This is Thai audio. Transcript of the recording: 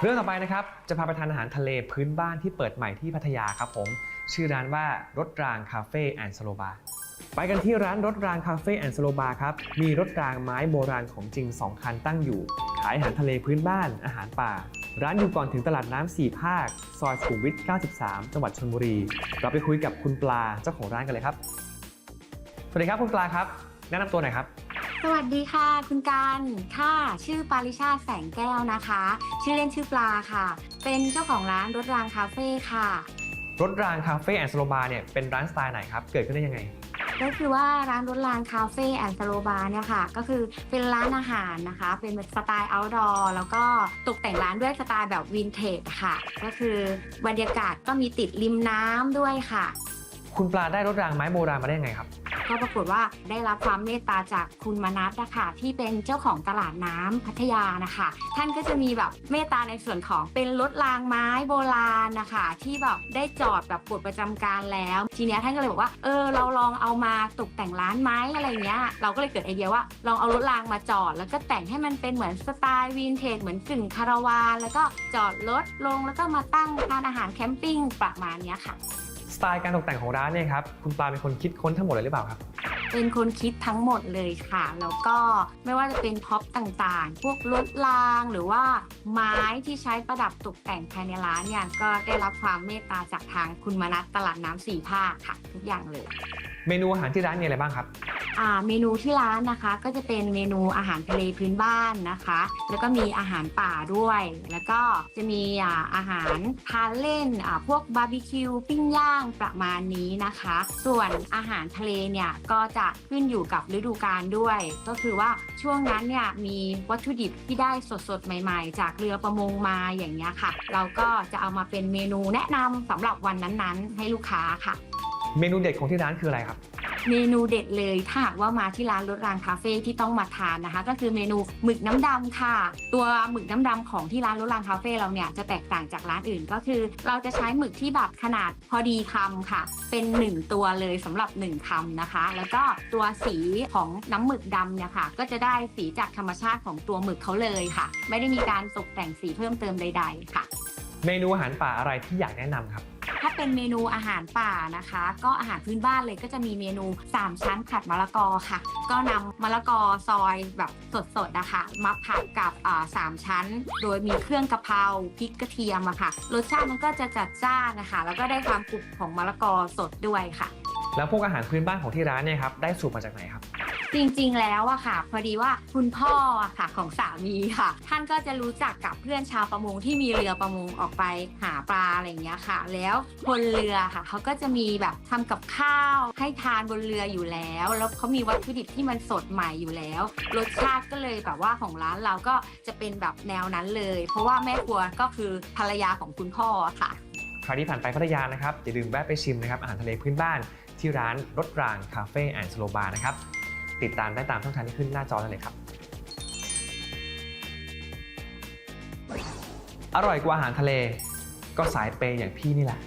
เรื่องต่อไปนะครับจะพาไปทานอาหารทะเลพื้นบ้านที่เปิดใหม่ที่พัทยาครับผม ชื่อร้านว่ารถรางคาเฟ่แอนด์สโลบาร์ไปกันที่ร้านรถรางคาเฟ่แอนด์สโลบาร์ครับ มีรถรางไม้โบราณของจริง 2 คันตั้งอยู่ ขายอาหารทะเลพื้นบ้าน อาหารป่า ร้านอยู่ก่อนถึงตลาดน้ำสี่ภาค ซอยสุขุมวิท 93 จังหวัดชลบุรี เราไปคุยกับคุณปลาเจ้าของร้านกันเลยครับ สวัสดีครับคุณปลาครับ แนะนำตัวหน่อยครับ สวัสดีค่ะ คุณการค่ะ ชื่อปาริชาติแสงแก้วนะคะ ชื่อเล่นชื่อปลาค่ะ เป็นเจ้าของร้านรถรางคาเฟ่ค่ะ รถรางคาเฟ่แอนด์สโลบาร์เนี่ยเป็นร้านสไตล์ไหนครับ เกิดขึ้นได้ยังไง ก็คือว่าร้านรถรางคาเฟ่แอนด์สโลบาร์เนี่ยค่ะ ก็คือเป็นร้านอาหารนะคะ เป็นสไตล์ outdoor แล้วก็ตกแต่งร้านด้วยสไตล์แบบวินเทจค่ะ ก็คือบรรยากาศก็มีติดริมน้ำด้วยค่ะ คุณปลาได้รถรางไม้โบราณมาได้ยังไงครับ ก็ปรากฏว่าได้รับความเมตตาจากคุณมนัสนะคะที่เป็นเจ้าของตลาดน้ำพัทยานะคะ ท่านก็จะมีแบบเมตตาในส่วนของเป็นรถรางไม้โบราณนะคะ ที่แบบได้จอดแบบปลดประจำการแล้ว ทีเนี้ยท่านก็เลยบอกว่าเออเราลองเอามาตกแต่งร้านไม้อะไรเงี้ยเราก็เลยเกิดไอเดียว่าลองเอารถรางมาจอด แล้วก็แต่งให้มันเป็นเหมือนสไตล์วินเทจเหมือนกึ่งคาราวานแล้วก็จอดรถลงแล้วก็มาตั้งทานอาหารแคมปิ้งประมาณเนี้ยค่ะ สไตล์การตกแต่งของร้านเนี่ยครับคุณปลาเป็นคนคิดค้นทั้งหมดเลยหรือเปล่าครับ เป็นคนคิดทั้งหมดเลยค่ะ แล้วก็ไม่ว่าจะเป็นพ็อปต่างๆ พวกรถรางหรือว่าไม้ที่ใช้ประดับตกแต่งภายในร้านเนี่ยก็ได้รับความเมตตาจากทางคุณมนัสตลาดน้ำสี่ภาคค่ะ ทุกอย่างเลย เมนูอาหารที่ร้านมีอะไรบ้างครับอ่า เมนูที่ร้านนะคะ ก็จะเป็นเมนูอาหารทะเลพื้นบ้านนะคะ แล้วก็มีอาหารป่าด้วย แล้วก็จะมีอาหารทานเล่นพวกบาร์บีคิวปิ้งย่างประมาณนี้นะคะ ส่วนอาหารทะเลเนี่ยก็จะขึ้นอยู่กับฤดูกาลด้วย ก็คือว่าช่วงนั้นเนี่ยมีวัตถุดิบที่ได้สดๆ ใหม่ ๆ จากเรือประมงมาอย่างเงี้ยค่ะ เราก็จะเอามาเป็นเมนูแนะนำสำหรับวันนั้นๆ ให้ลูกค้าค่ะ เมนูเด็ดของที่ร้านคืออะไรครับ เมนูเด็ดเลยถ้าหากว่ามาที่ร้านรถรางคาเฟ่ที่ต้องมาทานนะคะ ก็คือเมนูหมึกน้ำดำค่ะ ตัวหมึกน้ำดำของที่ร้านรถรางคาเฟ่เราเนี่ยจะแตกต่างจากร้านอื่นก็คือ เราจะใช้หมึกที่แบบขนาดพอดีคำค่ะ เป็น 1 ตัวเลยสำหรับ 1คำนะคะ แล้วก็ตัวสีของน้ำหมึกดำเนี่ยค่ะ ก็จะได้สีจากธรรมชาติของตัวหมึกเขาเลยค่ะ ไม่ได้มีการตกแต่งสีเพิ่มเติมใด ๆ ค่ะ เมนูอาหารป่าอะไรที่อยากแนะนำครับ เป็นเมนูอาหารป่านะคะ ก็อาหารพื้นบ้านเลยก็จะมีเมนู 3 ชั้นผัดมะละกอค่ะ ก็นำมะละกอซอยแบบสดๆนะคะมาผัดกับสามชั้น โดยมีเครื่องกะเพราพริกกระเทียมอะค่ะ รสชาติมันก็จะจัดจ้านนะคะ แล้วก็ได้ความกรุบของมะละกอสดด้วยค่ะ แล้วพวกอาหารพื้นบ้านของที่ร้านเนี่ยครับได้สูตรมาจากไหนครับ จริงๆ แล้วอะค่ะ พอดีว่าคุณพ่ออะค่ะของสามีค่ะ ท่านก็จะรู้จักกับเพื่อนชาวประมงที่มีเรือประมงออกไปหาปลาอะไรอย่างเงี้ยค่ะ แล้วบนเรือค่ะเขาก็จะมีแบบทำกับข้าวให้ทานบนเรืออยู่แล้ว แล้วเขามีวัตถุดิบที่มันสดใหม่อยู่แล้วรสชาติก็เลยแบบว่าของร้านเราก็จะเป็นแบบแนวนั้นเลย เพราะว่าแม่ครัวก็คือภรรยาของคุณพ่อค่ะใครที่ผ่านไปพัทยานะครับอย่าลืมแวะไปชิมนะครับอาหารทะเลพื้นบ้านที่ร้านรถรางคาเฟ่แอนด์สโลบาร์นะครับ ติดตามได้ตามช่องทางที่ขึ้นหน้าจอนั่นเลยครับ อร่อยกว่าอาหารทะเล ก็สายเปย์อย่างพี่นี่แหละ